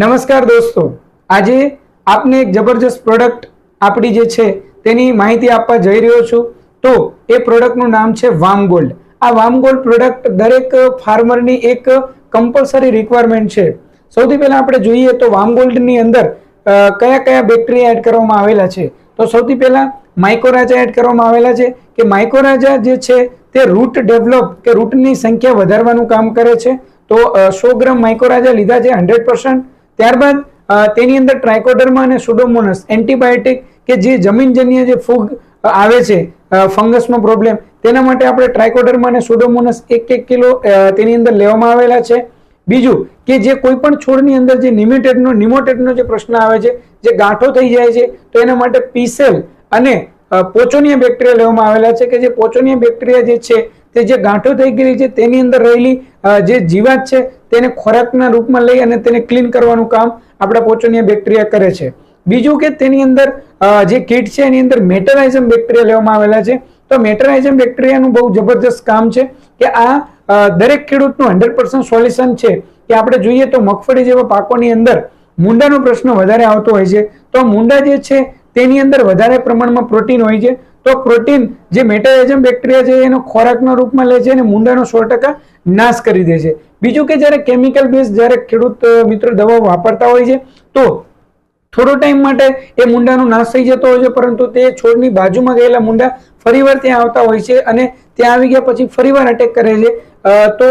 નમસ્કાર દોસ્તો. આજે આપને એક જબરજસ્ત પ્રોડક્ટ આપણી જે છે તેની માહિતી આપવા જઈ રહ્યો છું. તો એ પ્રોડક્ટનું નામ છે વામ ગોલ્ડ. આ વામ ગોલ્ડ પ્રોડક્ટ દરેક ફાર્મરની એક કમ્પલસરી રિક્વાયરમેન્ટ છે. સૌથી પહેલાં આપણે જોઈએ તો વામ ગોલ્ડની અંદર કયા કયા બેક્ટેરિયા એડ કરવામાં આવેલા છે. તો સૌથી પહેલાં માઇકોરાજા એડ કરવામાં આવેલા છે કે માઇકોરાજા જે છે તે રૂટ ડેવલપ કે રૂટની સંખ્યા વધારવાનું કામ કરે છે. તો સો ગ્રામ માઇકોરાજા લીધા છે હંડ્રેડ પર્સન્ટ ત્યારબાદ તેની અંદર ટ્રાઇકોડર્મા અને સુડોમોનસ એન્ટીબાયોટિક કે જે જમીનજન્ય જે ફૂગ આવે છે ફંગસનો પ્રોબ્લેમ તેના માટે આપણે ટ્રાઇકોડર્મા અને સુડોમોનસ એક એક કિલો તેની અંદર લેવામાં આવેલા છે. બીજું કે જે કોઈ પણ છોડની અંદર જે નિમેટેડનો નિમોટેડનો જે પ્રશ્ન આવે છે, જે ગાંઠો થઈ જાય છે, તો એના માટે પીસેલ અને પોચોનિયા બેક્ટેરિયા લેવામાં આવેલા છે કે જે પોચોનિયા બેક્ટેરિયા જે છે તે જે ગાંઠો થઈ ગયેલી છે, તેની અંદર રહેલી જે જીવાત છે, તેને ખોરાકના રૂપમાં લઈ અને તેને ક્લીન કરવાનું કામ આપણા પોચોનિયા બેક્ટેરિયા કરે છે. બીજું કે તેની અંદર જે કીટ છે, એની અંદર મેટરાઇઝમ બેક્ટેરિયા લેવામાં આવેલા છે. તો મેટરાઇઝમ બેક્ટેરિયાનું બહુ જબરજસ્ત કામ છે કે આ દરેક ખેડૂતનું હંડ્રેડ પર્સન્ટ સોલ્યુશન છે કે આપણે જોઈએ તો મગફળી જેવા પાકોની અંદર મૂંડાનો પ્રશ્ન વધારે આવતો હોય છે. તો મુંડા જે છે, તેની અંદર વધારે પ્રમાણમાં પ્રોટીન હોય છે. તો પ્રોટીન જે મેટાએજમ બેક્ટેરિયા છે એનો ખોરાકના રૂપમાં લે છે અને મૂંડાનો સો ટકા નાશ કરી દે છે. બીજું કે જ્યારે કેમિકલ બેઝ જ્યારે ખેડૂત મિત્રો દવાઓ વાપરતા હોય છે, તો થોડો ટાઈમ માટે એ મૂંડાનો નાશ થઈ જતો હોય છે, પરંતુ તે છોડની બાજુમાં ગયેલા મૂંડા ફરીવાર ત્યાં આવતા હોય છે અને ત્યાં આવી ગયા પછી ફરીવાર અટેક કરે છે. તો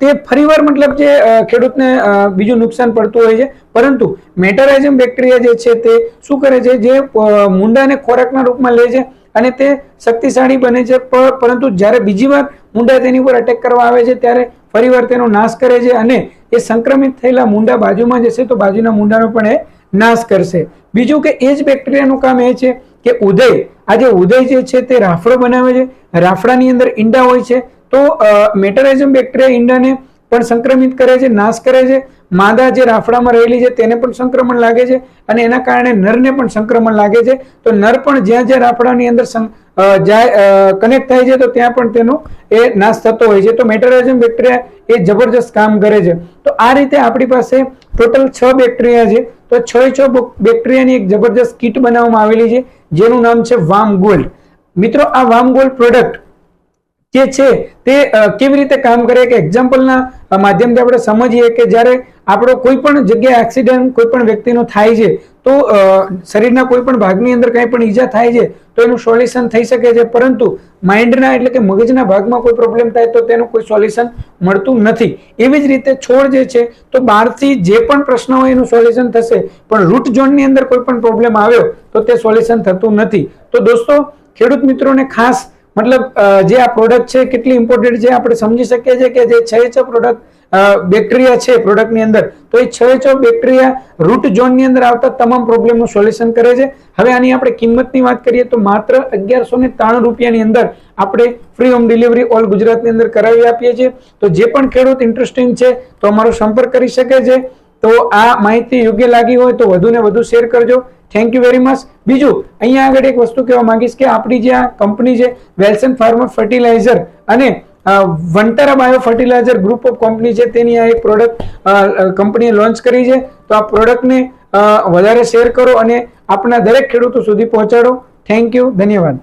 તે ફરીવાર મતલબ જે ખેડૂતને બીજું નુકસાન પડતું હોય છે. પરંતુ મેટરાઇઝમ બેક્ટેરિયા જે છે તે શું કરે છે? જે મુંડાને ખોરાકના રૂપમાં લે છે અને તે શક્તિશાળી બને છે. પરંતુ જ્યારે બીજી વાર મુંડા તેની ઉપર અટેક કરવા આવે છે, ત્યારે ફરીવાર તેનો નાશ કરે છે અને એ સંક્રમિત થયેલા મુંડા બાજુમાં જશે તો બાજુના મુંડાનો પણ એ નાશ કરશે. બીજું કે એ જ બેક્ટેરિયાનું કામ એ છે કે ઉદય. આ જે ઉદય જે છે તે રાફડો બનાવે છે. રાફડાની અંદર ઈંડા હોય છે. તો મેટરાઇઝમ બેક્ટેરિયા ઈંડાને પણ સંક્રમિત કરે છે, નાશ કરે છે. માદા જે રાફડામાં રહેલી છે, તેને પણ સંક્રમણ લાગે છે અને એના કારણે નરને પણ સંક્રમણ લાગે છે. તો નર પણ જ્યાં જ્યાં રાફડાની અંદર જાય કનેક્ટ થાય છે, તો ત્યાં પણ તેનો એ નાશ થતો હોય છે. તો મેટરાઇઝમ બેક્ટેરિયા એ જબરજસ્ત કામ કરે છે. તો આ રીતે આપણી પાસે ટોટલ છ બેક્ટેરિયા છે. તો છ છ બેક્ટેરિયાની એક જબરજસ્ત કીટ બનાવવામાં આવેલી છે, જેનું નામ છે વામ ગોલ્ડ મિત્રો, આ વામ ગોલ્ડ પ્રોડક્ટ જે છે તે કેવી રીતે કામ કરે કે એક્ઝામ્પલના માધ્યમથી આપણે સમજીએ કે જ્યારે આપણો કોઈ પણ જગ્યાએ એક્સિડન્ટ કોઈ પણ વ્યક્તિનો થાય છે, તો શરીરના કોઈ પણ ભાગની અંદર કંઈ પણ ઈજા થાય છે, તો એનું સોલ્યુશન થઈ શકે છે. પરંતુ માઇન્ડના એટલે કે મગજના ભાગમાં કોઈ પ્રોબ્લેમ થાય તો તેનું કોઈ સોલ્યુશન મળતું નથી. એવી જ રીતે છોડ જે છે, તો બહારથી જે પણ પ્રશ્ન હોય એનું સોલ્યુશન થશે. પણ રૂટ ઝોનની અંદર કોઈ પણ પ્રોબ્લેમ આવ્યો, તો તે સોલ્યુશન થતું નથી. તો દોસ્તો, ખેડૂત મિત્રોને ખાસ મતલબ જે આ પ્રોડક્ટ છે, કેટલી ઇમ્પોર્ટન્ટ છે, આપણે સમજી શકીએ છીએ કે જે છ છ પ્રોડક્ટ બેક્ટેરિયા છે પ્રોડક્ટની અંદર. તો એ છ છ બેક્ટેરિયા રૂટ ઝોનની અંદર આવતા તમામ પ્રોબ્લેમનું સોલ્યુશન કરે છે. હવે આની આપણે કિંમતની વાત કરીએ તો માત્ર અગિયારસો ને ત્રાણું રૂપિયાની અંદર આપણે ફ્રી હોમ ડિલિવરી ઓલ ગુજરાતની અંદર કરાવી આપીએ છીએ. તો જે પણ ખેડૂત ઇન્ટરેસ્ટિંગ છે, તો અમારો સંપર્ક કરી શકે છે. તો આ માહિતી યોગ્ય લાગી હોય તો વધુ ને વધુ શેર કરજો. થેન્ક યુ વેરી મચ બીજું, અહીંયા આગળ એક વસ્તુ કહેવા માંગીશ કે આપણી જે આ કંપની છે વેલ્સન ફાર્મર ફર્ટિલાઇઝર અને વંટારા bio fertilizer group of company છે, તેની આ એક પ્રોડક્ટ કંપનીએ લોન્ચ કરી છે. તો આ પ્રોડક્ટને વધારે શેર કરો અને આપણા દરેક ખેડૂતો સુધી પહોંચાડો. થેન્ક યુ ધન્યવાદ.